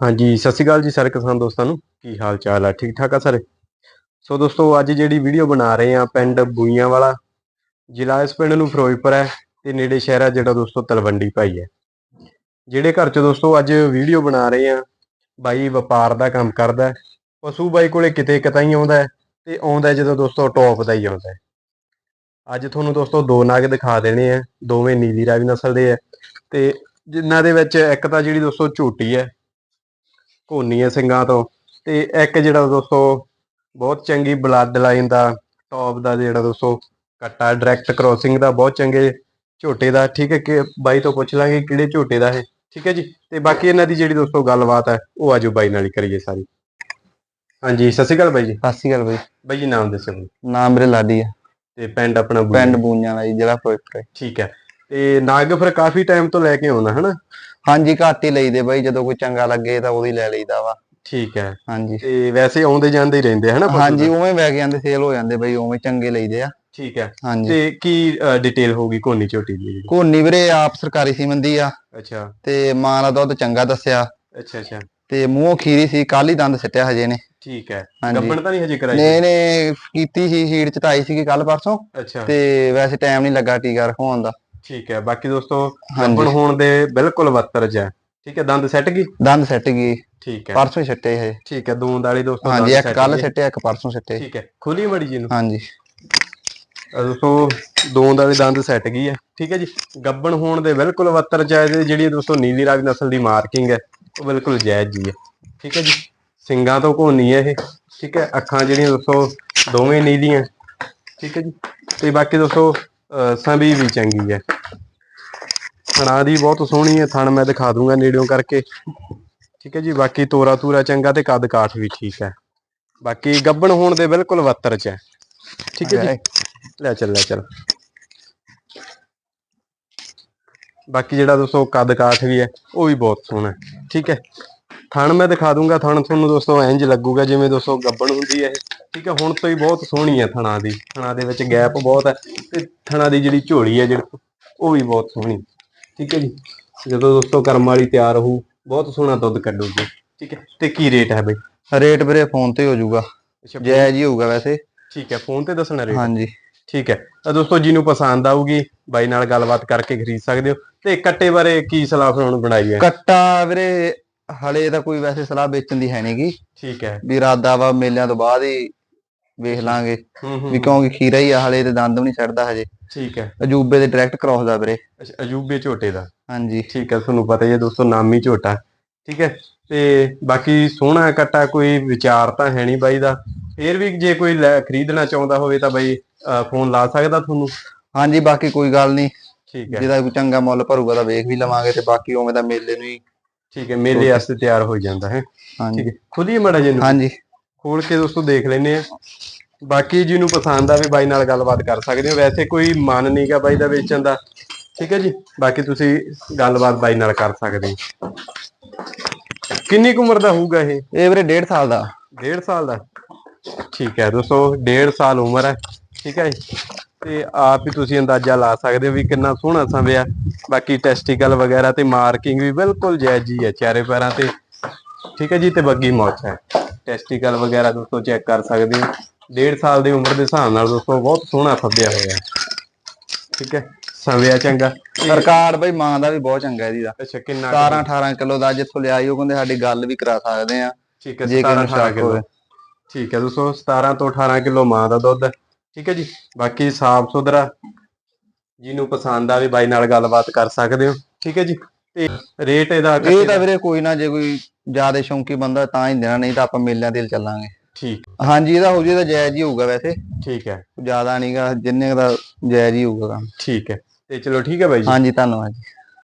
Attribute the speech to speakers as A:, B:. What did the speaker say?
A: ਹਾਂਜੀ, ਸਤਿ ਸ਼੍ਰੀ ਅਕਾਲ ਜੀ ਸਾਰੇ ਕਿਸਾਨ ਦੋਸਤਾਂ ਨੂੰ। ਕੀ ਹਾਲ ਚਾਲ ਆ? ਠੀਕ ਠਾਕ ਆ ਸਾਰੇ? ਸੋ ਦੋਸਤੋ, ਅੱਜ ਜਿਹੜੀ ਵੀਡੀਓ ਬਣਾ ਰਹੇ ਆ ਪਿੰਡ ਬੂਈਆਂ ਵਾਲਾ ਜ਼ਿਲ੍ਹਾ ਇਸ ਪਿੰਡ ਨੂੰ ਫਿਰੋਜ਼ਪੁਰ ਹੈ ਤੇ ਨੇੜੇ ਸ਼ਹਿਰ ਹੈ ਜਿਹੜਾ ਦੋਸਤੋ ਤਲਵੰਡੀ ਭਾਈ ਹੈ। ਜਿਹੜੇ ਘਰ ਚ ਦੋਸਤੋ ਅੱਜ ਵੀਡੀਓ ਬਣਾ ਰਹੇ ਆ, ਬਾਈ ਵਪਾਰ ਦਾ ਕੰਮ ਕਰਦਾ ਪਸ਼ੂ ਬਾਈ ਕੋਲੇ ਕਿਤੇ ਕਿਤਾ ਹੀ ਆਉਂਦਾ ਹੈ ਤੇ ਆਉਂਦਾ ਜਦੋਂ ਦੋਸਤੋ ਟੌਪ ਦਾ ਹੀ ਆਉਂਦਾ ਅੱਜ ਤੁਹਾਨੂੰ ਦੋਸਤੋ ਦੋ ਨਾਗ ਦਿਖਾ ਦੇਣੇ ਆ, ਦੋਵੇਂ ਨੀਲੀ ਰਾਵੀ ਨਸਲ ਦੇ ਆ ਤੇ ਜਿਨ੍ਹਾਂ ਦੇ ਵਿੱਚ ਇੱਕ ਤਾਂ ਜਿਹੜੀ ਦੋਸਤੋ ਝੋਟੀ ਹੈ ਕੋਨੀਆਂ ਸਿੰਘਾਂ ਤੋਂ। ਤੇ ਇੱਕ ਜਿਹੜਾ ਦੋਸਤੋ ਬਹੁਤ ਚੰਗੀ ਬਲੱਡ ਲਾਈਨ ਦਾ ਟੌਪ ਦਾ ਜਿਹੜਾ ਦੋਸਤੋ ਕੱਟਾ ਡਾਇਰੈਕਟ ਕ੍ਰੋਸਿੰਗ ਦਾ ਬਹੁਤ ਚੰਗੇ ਝੋਟੇ ਦਾ ਠੀਕ ਹੈ ਕਿ ਬਾਈ ਤੋਂ ਪੁੱਛ ਲਾਂਗੇ ਕਿਹੜੇ ਝੋਟੇ ਦਾ ਹੈ ਠੀਕ ਹੈ ਜੀ। ਤੇ ਬਾਕੀ ਇਹਨਾਂ ਦੀ ਜਿਹੜੀ ਦੋਸਤੋ ਗੱਲਬਾਤ ਹੈ ਉਹ ਆਜੋ ਬਾਈ ਨਾਲ ਹੀ ਕਰੀਏ ਸਾਰੀ। ਹਾਂਜੀ ਸਤਿ ਸ਼੍ਰੀ ਅਕਾਲ ਬਾਈ ਜੀ।
B: ਸਤਿ ਸ਼੍ਰੀ ਅਕਾਲ ਬਈ।
A: ਬਾਈ ਜੀ ਨਾਮ ਦੱਸੋ।
B: ਨਾਮ ਮੇਰੇ ਲਾਡੀ ਆ।
A: ਤੇ ਪਿੰਡ ਆਪਣਾ।
B: ਪਿੰਡ ਬੂਈਆਂ ਦਾ ਜੀ ਜ਼ਿਲ੍ਹਾ ਫਿਰੋਜ਼ਪੁਰ।
A: ਠੀਕ ਹੈ। ਤੇ ਨਾਗ ਫਿਰ ਕਾਫੀ ਟਾਈਮ ਤੋਂ ਲੈ ਕੇ ਆਉਣਾ ਹਨਾ?
B: ਹਾਂਜੀ ਘੱਟ ਹੀ ਲਈਦੇ ਬਾਈ ਜਦੋਂ ਕੋਈ ਚੰਗਾ ਲੱਗੇ ਤਾਂ ਉਹਦੀ ਲੈ ਲਈਦਾ ਵਾ।
A: ਠੀਕ ਹੈ।
B: ਹਾਂਜੀ।
A: ਤੇ ਵੈਸੇ ਆਉਂਦੇ ਜਾਂਦੇ ਹੀ ਰਹਿੰਦੇ ਹਨਾ ਪਸ਼ੂ
B: ਹਾਂਜੀ? ਉਵੇਂ ਵਗ ਜਾਂਦੇ ਸੇਲ ਹੋ ਜਾਂਦੇ ਬਾਈ ਉਵੇਂ ਚੰਗੇ ਲਈਦੇ ਆ।
A: ਠੀਕ ਹੈ।
B: ਹਾਂਜੀ।
A: ਤੇ ਕੀ ਡਿਟੇਲ ਹੋਊਗੀ ਕੋਨੀ ਝੋਟੀ ਦੀ ਜਿਹੜੀ?
B: ਕੋਨੀ ਵੀਰੇ ਆਪ ਸਰਕਾਰੀ ਸੀਮੰਦੀ ਆ।
A: ਅੱਛਾ।
B: ਤੇ ਮਾਂ ਦਾ ਦੁੱਧ ਚੰਗਾ ਦੱਸਿਆ।
A: ਅੱਛਾ ਅੱਛਾ।
B: ਤੇ ਮੂੰਹੋਂ ਖੀਰੀ ਸੀ ਕੱਲ ਹੀ ਦੰਦ ਸਿੱਟਿਆ ਹਜੇ ਨੇ
A: ਠੀਕ ਹੈ।
B: ਹਾਂਜੀ।
A: ਗੱਬਣ ਤਾਂ ਨਹੀਂ ਹਜੇ ਕਰਾਈ?
B: ਨੇ ਨੇ ਕੀਤੀ ਸੀ ਸੀਟ ਚ ਤਾਂ ਆਈ ਸੀਗੀ ਕੱਲ ਪਰਸੋਂ।
A: ਅੱਛਾ।
B: ਤੇ ਵੈਸੇ ਟਾਈਮ ਨਹੀਂ ਲੱਗਾ ਟੀਕਾ ਰਖਵਾਉਣ ਦਾ।
A: ਠੀਕ ਹੈ ਬਾਕੀ ਦੋਸਤੋ
B: ਹਾਂਜੀ।
A: ਗੱਬਣ ਹੋਣ ਦੇ ਬਿਲਕੁਲ ਵੱਤਰਜ ਹੈ। ਠੀਕ ਹੈ ਦੰਦ ਸੈੱਟ ਗਈ
B: ਦੰਦ ਸਿੱਟ ਗਈ।
A: ਠੀਕ ਹੈ।
B: ਪਰਸੋਂ ਹੀ ਸਿੱਟੇ ਹਜੇ
A: ਠੀਕ ਹੈ ਦੂੰਦ ਵਾਲੀ ਦੋਸਤੋ
B: ਹਾਂਜੀ
A: ਦੰਦ
B: ਇੱਕ
A: set
B: ਕੱਲ
A: ਗਏ।
B: ਸਿੱਟਿਆ ਇੱਕ ਪਰਸੋਂ ਸਿੱਟੇ
A: ਠੀਕ ਹੈ ਖੁੱਲੀ ਮੜੀ ਜੀ ਨੂੰ
B: ਹਾਂਜੀ।
A: ਅਹ ਦੋਸਤੋ ਦੂੰਦ ਵਾਲੀ ਦੰਦ ਸੈੱਟ ਗਈ ਹੈ। ਠੀਕ ਹੈ ਜੀ ਗੱਬਣ ਹੋਣ ਦੇ ਬਿਲਕੁਲ ਵੱਤਰਜ ਹੈ ਤੇ ਜਿਹੜੀ ਦੋਸਤੋ ਨੀਲੀ ਰਾਵੀ ਨਸਲ ਦੀ ਮਾਰਕਿੰਗ ਹੈ ਉਹ ਬਿਲਕੁਲ ਜਾਇਜ਼ ਜੀ ਹੈ। ਠੀਕ ਹੈ ਜੀ ਸਿੰਗਾਂ ਤੋਂ ਘੋਨੀ ਹੈ ਇਹ। ਠੀਕ ਹੈ ਅੱਖਾਂ ਜਿਹੜੀਆਂ ਦੋਸਤੋ ਦੋਵੇਂ ਨੀਲੀਆਂ। ਠੀਕ ਹੈ ਜੀ ਤੇ ਬਾਕੀ ਦੋਸਤੋ ਸੰਭੀ ਵੀ ਚੰਗੀ ਹੈ। ਥਣਾ ਦੀ ਬਹੁਤ ਸੋਹਣੀ ਹੈ, ਥਣ ਮੈਂ ਦਿਖਾ ਦੂੰਗਾ ਨੇੜਿਓਂ ਕਰਕੇ। ਠੀਕ ਹੈ ਜੀ, ਬਾਕੀ ਤੋਰਾ ਤੂਰਾ ਚੰਗਾ ਤੇ ਕੱਦ ਕਾਠ ਵੀ ਠੀਕ ਹੈ। ਬਾਕੀ ਗੱਬਣ ਹੋਣ ਦੇ ਬਿਲਕੁਲ ਵੱਤਰ ਚ ਹੈ। ਠੀਕ ਹੈ ਜੀ। ਲੈ ਚੱਲ ਲੈ ਚੱਲ। ਬਾਕੀ ਜਿਹੜਾ ਦੋਸਤੋ ਕੱਦ ਕਾਠ ਵੀ ਹੈ, ਉਹ ਵੀ ਬਹੁਤ ਸੋਹਣਾ ਠੀਕ ਹੈ। ਥਣ ਮੈਂ ਦਿਖਾ ਦੂੰਗਾ ਥਣ ਤੁਹਾਨੂੰ ਦੋਸਤੋ ਇੰਜ ਲੱਗੂਗਾ ਜਿਵੇਂ ਦੋਸਤੋ ਗੱਬਣ ਹੁੰਦੀ ਹੈ ਠੀਕ ਹੈ ਹੁਣ ਤੋਂ ਹੀ ਬਹੁਤ ਸੋਹਣੀ ਹੈ ਥਣਾ ਦੀ। ਥਣਾ ਦੇ ਵਿੱਚ ਗੈਪ ਬਹੁਤ ਹੈ ਤੇ ਥਣਾ ਦੀ ਜਿਹੜੀ ਝੋਲੀ ਹੈ ਜਿਹੜੀ ਉਹ ਵੀ ਬਹੁਤ ਸੋਹਣੀ। ਠੀਕ ਹੈ ਜੀ? ਜਦੋਂ ਦੋਸਤੋ ਕਰਮ ਵਾਲੀ ਤਿਆਰ ਹੋਊ ਬਹੁਤ ਸੋਹਣਾ ਦੁੱਧ ਕੱਢੂਗੀ। ਠੀਕ ਹੈ? ਤੇ ਕੀ ਰੇਟ ਹੈ ਬਈ?
B: ਰੇਟ ਵੀਰੇ ਫੋਨ ਤੇ ਹੋ ਜਾਊਗਾ। ਜਾਇਜ਼ ਹੀ ਹੋਊਗਾ ਵੈਸੇ।
A: ਠੀਕ ਹੈ ਫੋਨ ਤੇ ਦੱਸਣਾ ਰੇਟ
B: ਹਾਂਜੀ।
A: ਠੀਕ ਹੈ। ਤਾਂ ਦੋਸਤੋ ਜਿਹਨੂੰ ਪਸੰਦ ਆਊਗੀ ਬਾਈ ਨਾਲ ਗੱਲਬਾਤ ਕਰਕੇ ਖਰੀਦ ਸਕਦੇ ਹੋ। ਤੇ ਕੱਟੇ ਬਾਰੇ ਕੀ ਸਲਾਹ ਫਿਰ ਹੁਣ ਬਣਾਈ ਹੈ?
B: ਕੱਟਾ ਵੀਰੇ ਹਲੇ ਤਾਂ ਕੋਈ ਵੈਸੇ ਸਲਾਹ ਵੇਚਣ ਦੀ ਹੈ ਨਹੀਂਗੀ
A: ਠੀਕ ਹੈ।
B: ਵੀ ਇਰਾਦਾ ਵਾ ਮੇਲਿਆਂ ਤੋਂ ਬਾਅਦ ਹੀ ਵੇਖ ਲਾਂਗੇ। ਵੀ ਕਿਉਂਕਿ ਖੀਰਾ ਹੀ ਆ ਹਲੇ ਤੇ ਦੰਦ ਵੀ ਨਹੀਂ ਛੱਡਦਾ ਹਜੇ।
A: ਠੀਕ ਹੈ।
B: ਅਜੂਬੇ ਦੇ ਡਾਇਰੈਕਟ ਕ੍ਰੋਸ ਦਾ ਵੀਰੇ।
A: ਅੱਛਾ ਅਜੂਬੇ ਝੋਟੇ ਦਾ।
B: ਹਾਂਜੀ।
A: ਠੀਕ ਹੈ ਤੁਹਾਨੂੰ ਪਤਾ ਹੀ ਹੈ ਦੋਸਤੋ ਨਾਮੀ ਝੋਟਾ। ਠੀਕ ਹੈ ਤੇ ਬਾਕੀ ਸੋਹਣਾ ਕੱਟਾ ਕੋਈ ਵਿਚਾਰ ਤਾਂ ਹੈ ਨਹੀਂ ਬਾਈ ਦਾ। ਫੇਰ ਵੀ ਜੇ ਕੋਈ ਖਰੀਦਣਾ ਚਾਹੁੰਦਾ ਹੋਵੇ ਤਾਂ ਬਾਈ ਫੋਨ ਲਾ ਸਕਦਾ ਤੁਹਾਨੂੰ।
B: ਹਾਂਜੀ ਬਾਕੀ ਕੋਈ ਗੱਲ ਨਹੀਂ।
A: ਠੀਕ ਹੈ।
B: ਜਿਹਦਾ ਕੋਈ ਚੰਗਾ ਮੁੱਲ ਭਰੂਗਾ ਤਾਂ ਵੇਖ ਵੀ ਲਵਾਂਗੇ ਤੇ ਬਾਕੀ ਉਵੇਂ ਤਾਂ ਮੇਲੇ ਨੂੰ ਹੀ
A: ਠੀਕ ਹੈ ਮੇਲੇ ਵਾਸਤੇ ਤਿਆਰ ਹੋ ਜਾਂਦਾ ਹੈ। ਠੀਕ ਹੈ ਖੁੱਲੀਏ ਮੜਾ ਜੀ ਨੂੰ
B: ਹਾਂਜੀ।
A: ਖੋਲ ਕੇ ਦੋਸਤੋ ਦੇਖ ਲੈਨੇ ਆ ਬਾਕੀ ਜਿਹਨੂੰ ਪਸੰਦ ਆਵੇ ਬਾਈ ਨਾਲ ਗੱਲਬਾਤ ਕਰ ਸਕਦੇ ਹੋ। ਵੈਸੇ ਕੋਈ ਮਨ ਨਹੀਂਗਾ ਬਾਈ ਦਾ ਵੇਚਣ ਦਾ। ਠੀਕ ਹੈ ਜੀ ਬਾਕੀ ਤੁਸੀਂ ਗੱਲਬਾਤ ਬਾਈ ਨਾਲ ਕਰ ਸਕਦੇ ਹੋ। ਕਿੰਨੀ ਕੁ ਉਮਰ ਦਾ ਹੋਊਗਾ ਇਹ?
B: ਇਹ ਵੀਰੇ 1.5 ਸਾਲ ਦਾ।
A: 1.5 ਸਾਲ ਦਾ। ਠੀਕ ਹੈ ਦੋਸਤੋ 1.5 ਸਾਲ ਉਮਰ ਹੈ। ਠੀਕ ਹੈ ਜੀ। ਤੇ ਆਪ ਹੀ ਤੁਸੀਂ ਅੰਦਾਜ਼ਾ ਲਾ ਸਕਦੇ ਹੋ ਵੀ ਕਿੰਨਾ ਸੋਹਣਾ ਸੰਭਿਆ ਬਾਕੀ ਟੈਸਟੀਕਲ ਵਗੈਰਾ ਤੇ ਮਾਰਕਿੰਗ ਵੀ ਬਿਲਕੁਲ ਜਾਇਜ਼ ਹੀ ਹੈ ਚਾਰੇ ਪੈਰਾਂ ਤੇ। ਠੀਕ ਹੈ ਜੀ ਤੇ ਬੱਗੀ ਮੌਚ ਹੈ। ਟੈਸਟੀਕਲ ਵਗੈਰਾ ਦੋਸਤੋ ਚੈੱਕ ਕਰ ਸਕਦੇ ਹੋ। 1.5 ਸਾਲ ਦੀ ਉਮਰ ਦੇ ਹਿਸਾਬ ਨਾਲ ਦੋਸਤੋ ਬਹੁਤ ਸੋਹਣਾ ਫੱਬਿਆ ਹੋਇਆ। ਠੀਕ ਹੈ ਸੰਭਿਆ ਚੰਗਾ।
B: ਰਿਕਾਰਡ ਬਈ ਮਾਂ ਦਾ ਵੀ ਬਹੁਤ ਚੰਗਾ ਇਹਦੀ ਦਾ।
A: ਅੱਛਾ ਕਿੰਨਾ
B: 17 18 ਕਿਲੋ ਦਾ ਜਿੱਥੋਂ ਲਿਆਈ ਉਹ ਕਹਿੰਦੇ ਸਾਡੀ ਗੱਲ ਵੀ ਕਰਾ ਸਕਦੇ ਆ
A: ਠੀਕ ਹੈ
B: ਜੇ ਕਿਸੇ
A: 17
B: ਨੂੰ
A: 18
B: ਸ਼ੱਕ
A: ਕਿਲੋ। ਠੀਕ ਹੈ ਦੋਸਤੋ 17 ਤੋਂ 18 ਕਿਲੋ ਮਾਂ ਦਾ ਦੁੱਧ ਹੈ। ਠੀਕ ਹੈ ਜੀ। ਬਾਕੀ ਸਾਫ਼ ਸੁਥਰਾ ਜਿਹਨੂੰ ਪਸੰਦ ਆਵੇ ਬਾਈ ਨਾਲ ਗੱਲਬਾਤ ਕਰ ਸਕਦੇ ਹੋ। ਠੀਕ ਹੈ ਜੀ। ਤੇ ਰੇਟ ਇਹਦਾ
B: ਇਹ ਤਾਂ ਵੀਰੇ ਕੋਈ ਨਾ ਜੇ ਕੋਈ ਜ਼ਿਆਦਾ ਸ਼ੌਂਕੀ ਬੰਦਾ ਤਾਂ ਹੀ ਦੇਣਾ ਨਹੀਂ ਤਾਂ ਆਪਾਂ ਮੇਲਿਆਂ ਤੇ ਚੱਲਾਂਗੇ।
A: ਠੀਕ।
B: ਹਾਂਜੀ ਇਹਦਾ ਹੋ ਜੇ ਤਾਂ ਜਾਇਜ਼ ਹੀ ਹੋਊਗਾ ਵੈਸੇ।
A: ਠੀਕ ਹੈ।
B: ਜ਼ਿਆਦਾ ਨਹੀਂਗਾ ਜਿੰਨੇ ਦਾ ਜਾਇਜ਼ ਹੀ ਹੋਊਗਾ ਕੰਮ।
A: ਠੀਕ ਹੈ। ਤੇ ਚਲੋ ਠੀਕ ਹੈ ਬਾਈ ਜੀ।
B: ਹਾਂਜੀ ਧੰਨਵਾਦ ਜੀ।